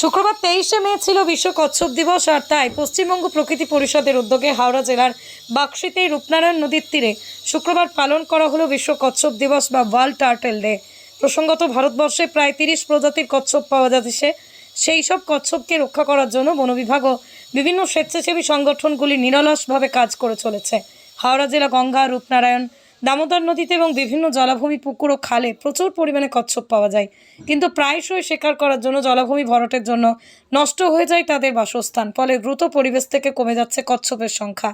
শুক্রবার তেইশে মে ছিল বিশ্ব কচ্ছপ দিবস, আর তাই পশ্চিমবঙ্গ প্রকৃতি পরিষদের উদ্যোগে হাওড়া জেলার বাক্সিতে রূপনারায়ণ নদীর তীরে শুক্রবার পালন করা হলো বিশ্ব কচ্ছপ দিবস বা ওয়ার্ল্ড টার্টেল ডে। প্রসঙ্গত, ভারতবর্ষে প্রায় তিরিশ প্রজাতির কচ্ছপ পাওয়া যাচ্ছে। সেই সব কচ্ছপকে রক্ষা করার জন্য বন ও বিভিন্ন স্বেচ্ছাসেবী সংগঠনগুলি নিরলসভাবে কাজ করে চলেছে। হাওড়া জেলা গঙ্গা, রূপনারায়ণ দামোদর নদীতে এবং বিভিন্ন জলাভূমি, পুকুর ও খালে প্রচুর পরিমাণে কচ্ছপ পাওয়া যায়। কিন্তু প্রায়শই শিকার করার জন্য জলাভূমি ভরাটের জন্য নষ্ট হয়ে যায় তাদের বাসস্থান, ফলে দ্রুত পরিবেশ থেকে কমে যাচ্ছে কচ্ছপের সংখ্যা।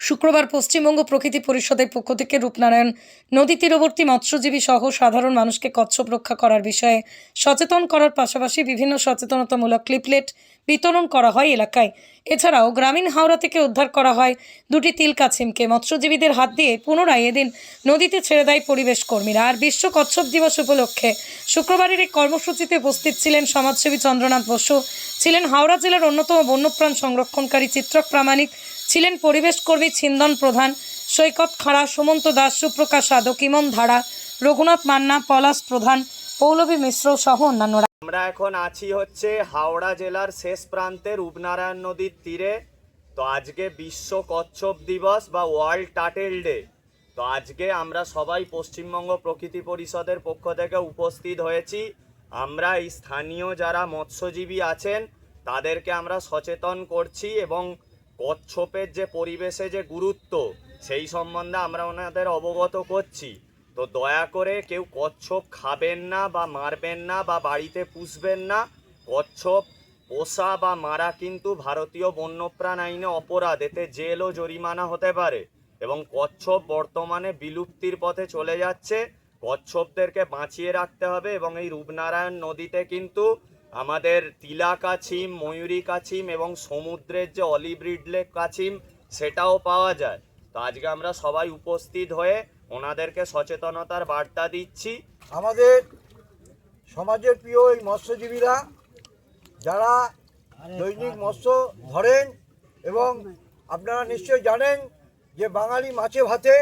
শুক্রবার পশ্চিমবঙ্গ প্রকৃতি পরিষদের পক্ষ থেকে রূপনারায়ণ নদী তীরবর্তী মৎস্যজীবী সহ সাধারণ মানুষকে কচ্ছপ রক্ষা করার বিষয়ে সচেতন করার পাশাপাশি বিভিন্ন সচেতনতামূলক ক্লিপলেট বিতরণ করা হয় এলাকায়। এছাড়াও গ্রামীণ হাওড়া থেকে উদ্ধার করা হয় দুটি তিল কাছিমকে মৎস্যজীবীদের হাত দিয়ে পুনরায় এদিন নদীতে ছেড়ে দেয় পরিবেশ কর্মীরা। আর বিশ্ব কচ্ছপ দিবস উপলক্ষে শুক্রবারের এই কর্মসূচিতে উপস্থিত ছিলেন সমাজসেবী চন্দ্রনাথ বসু, ছিলেন হাওড়া জেলার অন্যতম বন্যপ্রাণ সংরক্ষণকারী চিত্রক প্রামাণিক ছিলেন পরিবেশ কর্মী ছিন্দন প্রধান সৈকত খাড়া সুমন্ত দাস, সুপ্রকাশ সাধক ইমন ধারা, রঘুনাথ মান্না, পলাশ প্রধান পৌলভী মিশ্র সহ অন্যান্যরা। আমরা এখন আছি হচ্ছে হাওড়া জেলার শেষ প্রান্তে রূপনারায়ণ নদীর তীরে। তো আজকে বিশ্ব কচ্ছপ দিবস বা ওয়ার্ল্ড টাটেল ডে। তো আজকে আমরা সবাই পশ্চিমবঙ্গ প্রকৃতি পরিষদের পক্ষ থেকে উপস্থিত হয়েছি। আমরা এই স্থানীয় যারা মৎস্যজীবী আছেন, তাদেরকে আমরা সচেতন করছি এবং কচ্ছপের যে পরিবেশে যে গুরুত্ব, সেই সম্বন্ধে আমরা ওনাদের অবগত করছি। তো দয়া করে কেউ কচ্ছপ খাবেন না বা মারবেন না বা বাড়িতে পুষবেন না। কচ্ছপ, পোষা বা মারা কিন্তু ভারতীয় বন্যপ্রাণ আইনে অপরাধ, এতে জেল ও জরিমানা হতে পারে। এবং কচ্ছপ বর্তমানে বিলুপ্তির পথে চলে যাচ্ছে। কচ্ছপদেরকে বাঁচিয়ে রাখতে হবে এবং এই রূপনারায়ণ নদীতে কিন্তু আমাদের তিলা কাছিম ময়ূরী কাছিম এবং সমুদ্রের যে অলিভ রিডলে কাছিম সেটাও পাওয়া যায়। তো আজকে আমরা সবাই উপস্থিত হয়ে ওনাদেরকে সচেতনতার বার্তা দিচ্ছি। আমাদের সমাজের প্রিয় এই মৎস্যজীবীরা যারা দৈনিক মৎস্য ধরেন এবং আপনারা নিশ্চয়ই জানেন যে বাঙালি মাছে ভাতে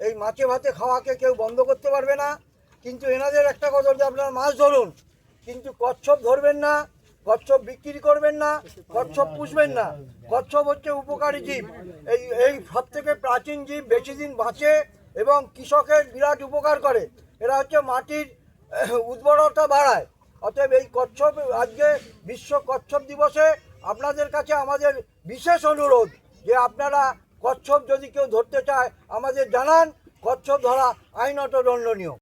এই মাছে ভাতে খাওয়াকে কেউ বন্ধ করতে পারবে না। কিন্তু এনাদের একটা কথা যে আপনারা মাছ ধরুন। কিন্তু কচ্ছপ ধরবেন না, কচ্ছপ বিক্রি করবেন না, কচ্ছপ পুষবেন না। কচ্ছপ হচ্ছে উপকারী জীব। এই এই সব থেকে প্রাচীন জীব বেশি দিন বাঁচে এবং কৃষকের বিরাট উপকার করে। এরা হচ্ছে মাটির উর্বরতা বাড়ায়। অতএব এই কচ্ছপ আজকে বিশ্ব কচ্ছপ দিবসে আপনাদের কাছে আমাদের বিশেষ অনুরোধ যে আপনারা কচ্ছপ যদি কেউ ধরতে চায়, আমাদের জানান। কচ্ছপ ধরা আইনত দণ্ডনীয়।